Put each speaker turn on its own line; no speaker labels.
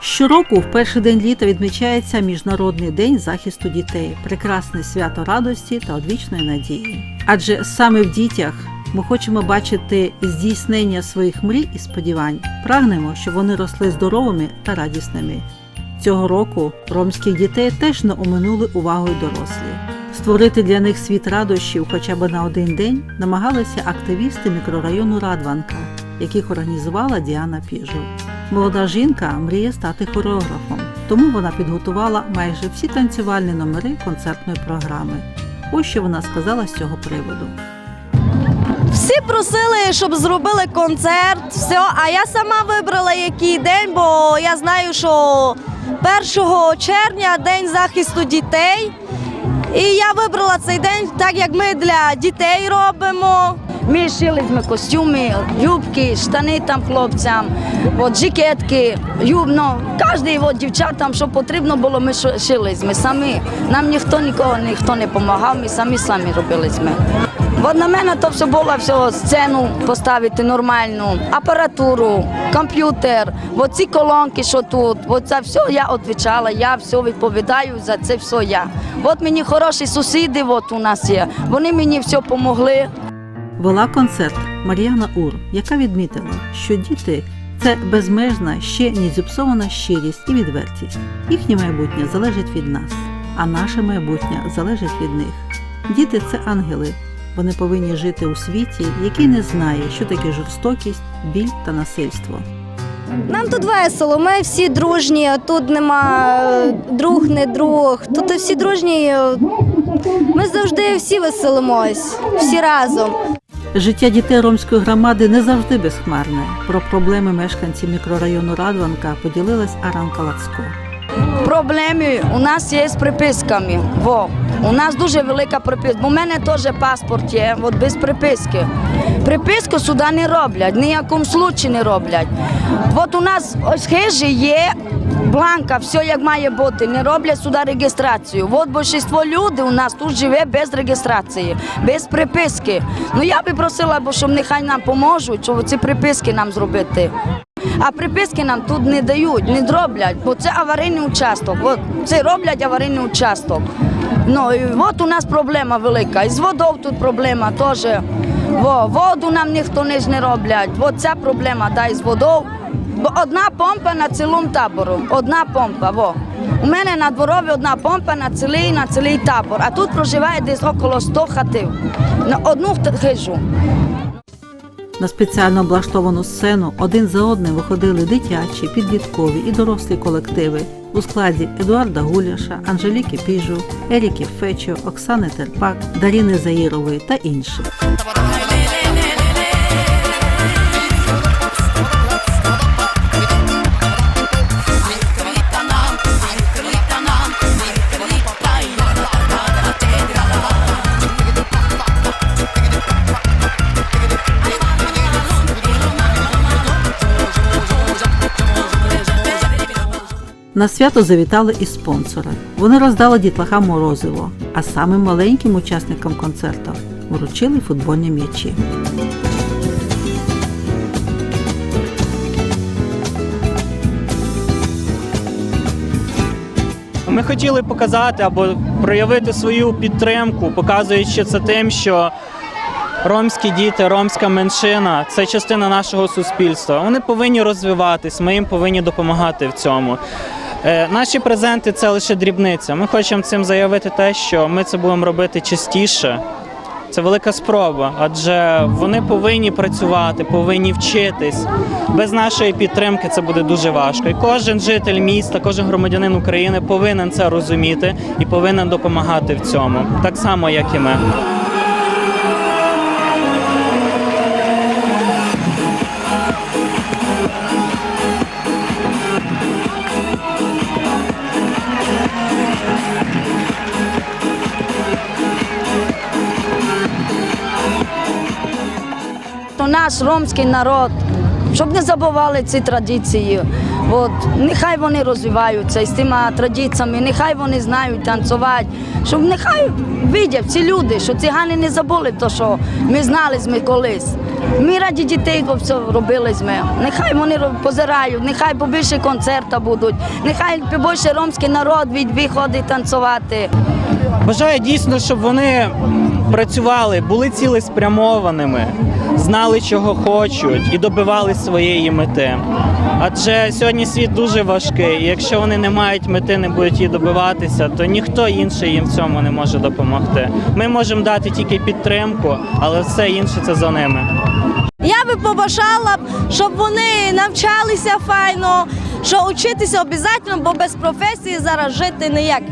Щороку в перший день літа відмічається Міжнародний день захисту дітей, прекрасне свято радості та одвічної надії. Адже саме в дітях ми хочемо бачити здійснення своїх мрій і сподівань. Прагнемо, щоб вони росли здоровими та радісними. Цього року ромських дітей теж не оминули увагою дорослі. Створити для них світ радощів хоча б на один день намагалися активісти мікрорайону Радванка, яких організувала Діана Піжу. Молода жінка мріє стати хореографом, тому вона підготувала майже всі танцювальні номери концертної програми. Ось що вона сказала з цього приводу.
Всі просили, щоб зробили концерт, все, а я сама вибрала який день, бо я знаю, що 1 червня день захисту дітей. І я вибрала цей день, так як ми для дітей робимо.
Ми шили ми костюми, юбки, штани там хлопцям, от, жакетки, юб, ну, кожен от, дівчатам, що потрібно було, ми шили ми самі. Нам ніхто нікого ніхто не допомагав, ми самі самі робили ми. От на мене то все було все, сцену поставити нормальну, апаратуру, комп'ютер, от ці колонки, що тут, от це все я відповідала, я все відповідаю за це все я. От мені хороші сусіди от у нас є, вони мені все допомогли.
Вела концерт Мар'яна Ур, яка відмітила, що діти це безмежна, ще не зіпсована щирість і відвертість. Їхнє майбутнє залежить від нас, а наше майбутнє залежить від них. Діти це ангели. Вони повинні жити у світі, який не знає, що таке жорстокість, біль та насильство.
Нам тут весело, ми всі дружні, тут нема е, друг, не друг. Тут всі дружні. е, Ми завжди всі веселимось, всі разом.
Життя дітей ромської громади не завжди безхмарне. Про проблеми мешканців мікрорайону Радванка поділилась Аранка Лацко.
Проблеми у нас є з приписками. Во. У нас дуже велика приписка. У мене теж паспорт є, от без приписки. Приписку сюди не роблять, ніякому случаї не роблять. От у нас ось хижі є. Бланка, все як має бути, не роблять сюди реєстрацію. От більшість людей у нас тут живе без реєстрації, без приписки. Ну я би просила, бо щоб нехай нам поможуть, щоб ці приписки нам зробити. А приписки нам тут не дають, не зроблять, бо це аварійний участок. От це роблять аварійний участок. Ну і от у нас проблема велика. І з водою тут проблема теж. Во, воду нам ніхто не не роблять. От ця проблема да, і з водою. Бо одна помпа на цілому табору. Одна помпа. Во. У мене на дворові одна помпа на цілий, на цілий табор. А тут проживає десь около 100 хатів. На одну хижу.
На спеціально облаштовану сцену один за одним виходили дитячі, підліткові і дорослі колективи у складі Едуарда Гуляша, Анжеліки Піжу, Еріки Фечо, Оксани Терпак, Даріни Заїрової та інших. На свято завітали і спонсори. Вони роздали дітлахам морозиво, а самим маленьким учасникам концерту вручили футбольні м'ячі.
Ми хотіли показати або проявити свою підтримку, показуючи це тим, що ромські діти, ромська меншина це частина нашого суспільства. Вони повинні розвиватись, ми їм повинні допомагати в цьому. Е, Наші презенти це лише дрібниця. Ми хочемо цим заявити те, що ми це будемо робити частіше. Це велика спроба, адже вони повинні працювати, повинні вчитись. Без нашої підтримки це буде дуже важко. І кожен житель міста, кожен громадянин України повинен це розуміти і повинен допомагати в цьому, так само, як і ми.
Наш ромський народ, щоб не забували ці традиції. От, нехай вони розвиваються з тими традиціями, нехай вони знають танцювати, щоб нехай видять ці люди, що цигани не забули те, що ми знали ми колись. Ми раді дітей то все робили ми. Нехай вони позирають, нехай побільше концерта будуть, нехай побільше ромський народ виходить танцювати.
Бажаю дійсно, щоб вони працювали, були цілеспрямованими, знали, чого хочуть, і добивали своєї мети. Адже сьогодні світ дуже важкий, і якщо вони не мають мети, не будуть її добиватися, то ніхто інший їм в цьому не може допомогти. Ми можемо дати тільки підтримку, але все інше це за ними.
Я би побажала, щоб вони навчалися файно, що вчитися обов'язково, бо без професії зараз жити ніяк.